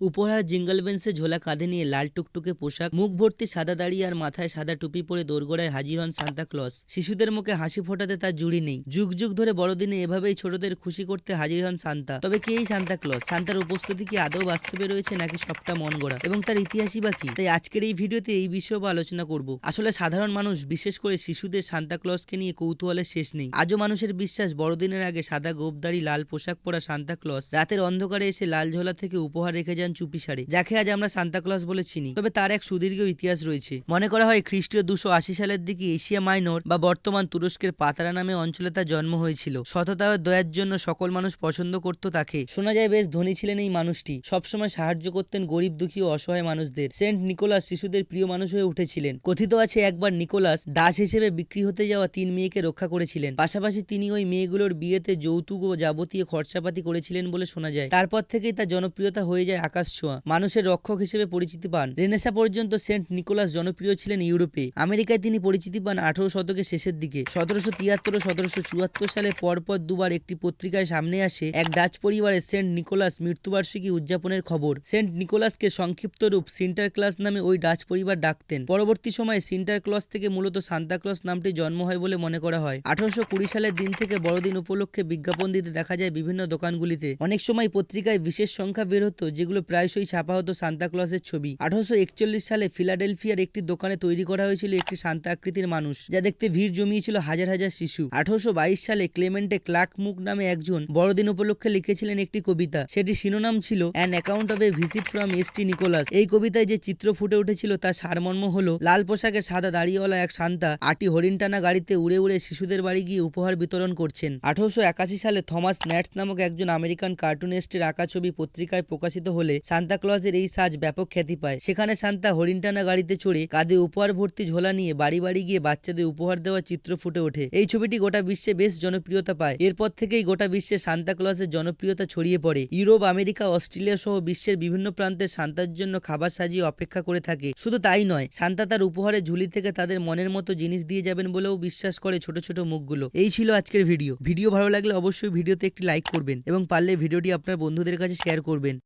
উপহার, জিঙ্গল বেন্সে ঝোলা কাঁধে নিয়ে লাল টুকটুকে পোশাক, মুখ ভর্তি সাদা দাড়ি আর মাথায় সাদা টুপি পরে দোরগোড়ায় হাজির হন সান্তা ক্লস। শিশুদের মুখে হাসি ফোটাতে তার জুড়ি নেই। যুগ যুগ ধরে বড়দিনে এভাবেই ছোটদের খুশি করতে হাজির হন সান্তা। তবে কে এই সান্তা ক্লস? সান্তার উপস্থিতি কি আদৌ বাস্তবে রয়েছে নাকি সবটা মন গড়া? এবং তার ইতিহাসই বা কি? তাই আজকের এই ভিডিওতে এই বিষয়ে আলোচনা করব। আসলে সাধারণ মানুষ, বিশেষ করে শিশুদের সান্তা ক্লসকে নিয়ে কৌতূহলের শেষ নেই। আজও মানুষের বিশ্বাস, বড়দিনের আগে সাদা গোপদারি লাল পোশাক পরা সান্তা ক্লস, রাতের অন্ধকারে এসে লাল ঝোলা থেকে উপহার রেখে যান চুপি সারে যাকে আজ আমরা সান্তা ক্লস বলে চিনি। তবে তার এক সুদীর্ঘ ইতিহাস রয়েছে। মনে করা হয় খ্রিস্টীয় দুশো আশি সালের দিকে এশিয়া মাইনর বা বর্তমান তুরস্কের পাতারা নামে অঞ্চলে তার জন্ম হয়েছিল। সততা দয়ার জন্য সকল মানুষ পছন্দ করত তাকে। শোনা যায় বেশ ধনী ছিলেন এই মানুষটি। সবসময় সাহায্য করতেন গরিব, দুঃখী ও অসহায় মানুষদের। সেন্ট নিকোলাস শিশুদের প্রিয় মানুষ হয়ে উঠেছিলেন। কথিত আছে, একবার নিকোলাস দাস হিসেবে বিক্রি হতে যাওয়া তিন মেয়েকে রক্ষা করেছিলেন। পাশাপাশি তিনি ওই মেয়েগুলোর বিয়েতে যৌতুক ও যাবতীয় খরচাপাতি করেছিলেন বলে শোনা যায়। তারপর থেকেই তার জনপ্রিয়তা হয়ে যায় আকাশ ছোঁয়া। মানুষের রক্ষক হিসেবে পরিচিতি পান রেনেসা পর্যন্ত সেন্ট নিকোলাস জনপ্রিয় ছিলেন ইউরোপে। আমেরিকায় তিনি পরিচিতি পান আঠারো শতকের শেষের দিকে। সতেরোশো তিয়াত্তর সতেরোশো চুয়াত্তর সালে পরপর দুবার একটি পত্রিকায় সামনে আসে এক ডাচ পরিবারের সেন্ট নিকোলাস মৃত্যুবার্ষিকী উদযাপনের খবর। সেন্ট নিকোলাসকে সংক্ষিপ্ত রূপ সিন্টার ক্লাস নামে ওই ডাচ পরিবার ডাকতেন। পরবর্তী সময়ে সিন্টার ক্লস থেকে মূলত সান্তা ক্লস নামটি জন্ম হয় বলে মনে করা হয়। আঠারোশো কুড়ি সালের দিন থেকে বড়দিন উপলক্ষে বিজ্ঞাপন দিতে দেখা যায় বিভিন্ন দোকানগুলিতে। অনেক সময় পত্রিকায় বিশেষ সংখ্যা বের হতো যেগুলো প্রায়শই ছাপা হতো সান্তা ক্লসের ছবি। আঠারোশো একচল্লিশ সালে ফিলাডেলফিয়ার একটি দোকানে তৈরি করা হয়েছিল একটি শান্তা আকৃতির মানুষ, যা দেখতে ভিড় জমিয়েছিল হাজার হাজার শিশু। আঠারোশো বাইশ সালে ক্লেমেন্টে ক্লার্ক মুক নামে একজন বড়দিন উপলক্ষে লিখেছিলেন একটি কবিতা। সেটি শিরোনাম ছিল an account of a visit from S T Nicholas এই কবিতায় যে চিত্র ফুটে উঠেছিল তার সারমর্ম হলো, লাল পোশাকে সাদা দাড়িওয়ালা এক শান্তা আটি হরিণটানা গাড়িতে উড়ে উড়ে শিশুদের বাড়ি গিয়ে উপহার বিতরণ করছেন। আঠারোশো একাশি সালে থমাস ন্যাটস নামক একজন আমেরিকান কার্টুনিস্টের আঁকা ছবি পত্রিকায় প্রকাশিত হলে সান্তা ক্লজের এই সাজ ব্যাপক খ্যাতি পায়। সেখানে সান্তা হরিণটানা গাড়িতে চড়ে কাঁধে উপহার ভর্তি ঝোলা নিয়ে বাড়ি বাড়ি গিয়ে বাচ্চাদের উপহার দেওয়ার চিত্র ফুটে ওঠে। এই ছবিটি গোটা বিশ্বে বেশ জনপ্রিয়তা পায়। এরপর থেকেই গোটা বিশ্বে সান্তা ক্লজের জনপ্রিয়তা ছড়িয়ে পড়ে। ইউরোপ, আমেরিকা, অস্ট্রেলিয়া সহ বিশ্বের বিভিন্ন প্রান্তে সান্তার জন্য খাবার সাজিয়ে অপেক্ষা করে থাকে। শুধু তাই নয়, সান্তা তার উপহারের ঝুলি থেকে তাদের মনের মতো জিনিস দিয়ে যাবেন বলেও বিশ্বাস করে ছোট ছোট মুখগুলো। এই ছিল আজকের ভিডিও। ভিডিও ভালো লাগলে অবশ্যই ভিডিওতে একটি লাইক করবেন এবং পারলে ভিডিওটি আপনার বন্ধুদের কাছে শেয়ার করবেন।